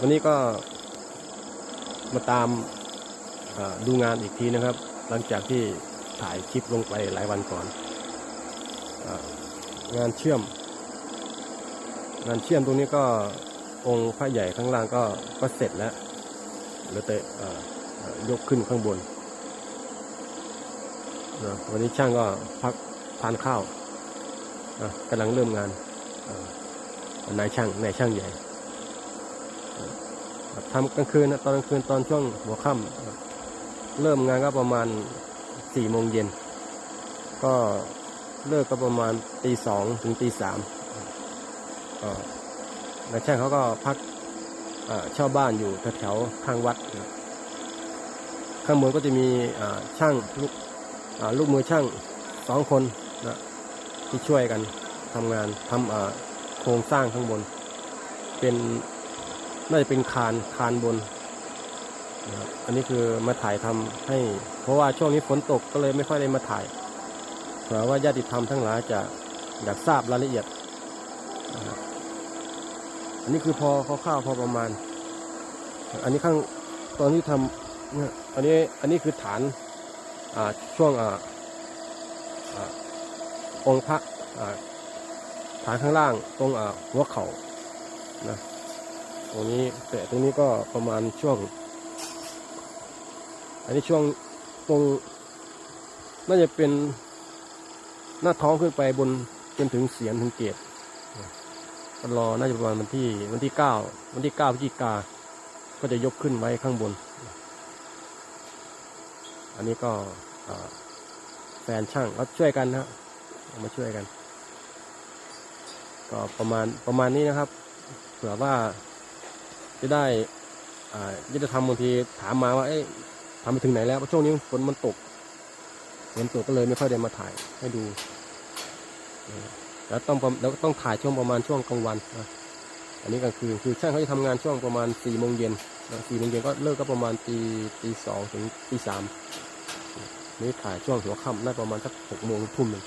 วันนี้ก็มาตามดูงานอีกทีนะครับ หลังจากที่ถ่ายคลิปลงไปหลายวันก่อนองานเชื่อม งานเชื่อมตรงนี้ก็องค์พระใหญ่ข้างล่างก็ก็เสร็จแล้วเหลือแต่ยกขึ้นข้างบนนะวันนี้ช่างก็พักทานข้าวกำลังเริ่มงานนายช่างนายช่างใหญ่ ทำกลางคืนนะตอนกลางคืนตอนช่วงหัวค่ำเริ่มงานก็ประมาณสี่โมงเย็นก็เลิกก็ประมาณตีสองถึงตีสามนายช่างเขาก็พักเอ่อเช่าบ้านอยู่แถวๆข้างวัด ข้างบนก็จะมีช่างลูกลูกมือช่างสองคนนะที่ช่วยกันทำงานทำโครงสร้างข้างบน เป็น น่าจะเป็นคานคานบนนะครับอันนี้คือมาถ่ายทำให้ เพราะว่าช่วงนี้ฝนตกก็เลยไม่ค่อยได้มาถ่ายเผื่อว่าญาติธรรมทั้งหลายจะอยากทราบรายละเอียดนะครับอันนี้คือพอคร่าวๆพอประมาณ อันนี้ข้างตอนที่ทำเนี่ยอันนี้อันนี้คือฐานอ่าช่วงอ่าองค์พระฐานข้างล่างตรงหัวเข่านะ ตรงนี้แต่ตรงนี้ก็ประมาณช่วง อันนี้ช่วงตรง น่าจะเป็นหน้าท้องขึ้นไปบนจนถึงเสียนถึงเกตก็รอน่าจะประมาณวันที่วันที่เก้าวันที่เก้าพฤศจิกา ก็จะยกขึ้นไว้ข้างบน อันนี้ก็แฟนช่างก็ช่วยกันนะเอามาช่วยกัน ก็ประมาณประมาณนี้นะครับ เผื่อว่า จะได้อ่าจะจะทำบางทีถามมาว่าเอ๊ะทำไปถึงไหนแล้วเพราะช่วงนี้ฝนมันตกฝนตกก็เลยไม่ค่อยได้มาถ่ายให้ดูแล้วต้องแล้วต้องถ่ายช่วงประมาณช่วงกลางวันนะอันนี้กลางคืนคือช่างเขาจะทำงานช่วงประมาณสี่โมงเย็นสี่โมงเย็นก็เลิกก็ประมาณตีตีสองถึงตีสามนี่ถ่ายช่วงหัวค่ำน่าประมาณสักหกโมงทุ่มหนึ่ง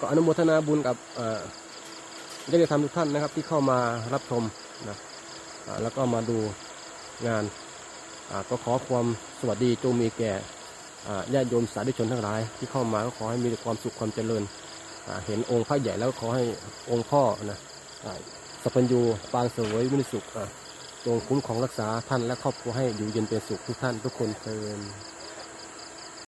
ก็อนุโมทนาบุญกับเอ่อ ญาติธรรมทุกท่านนะครับที่เข้ามารับชมนะแล้วก็มาดูงานก็ขอความสวัสดีจงมีแก่ญาติโยมสาธุชนทั้งหลาย ที่เข้ามาก็ขอให้มีความสุขความเจริญเห็นองค์พระใหญ่แล้วขอให้องค์พ่อนะสัพพัญญูปางเสวยวินิสุขจงคุ้มของรักษาท่านและครอบครัวให้อยู่เย็นเป็นสุขทุกท่านทุกคนเทิน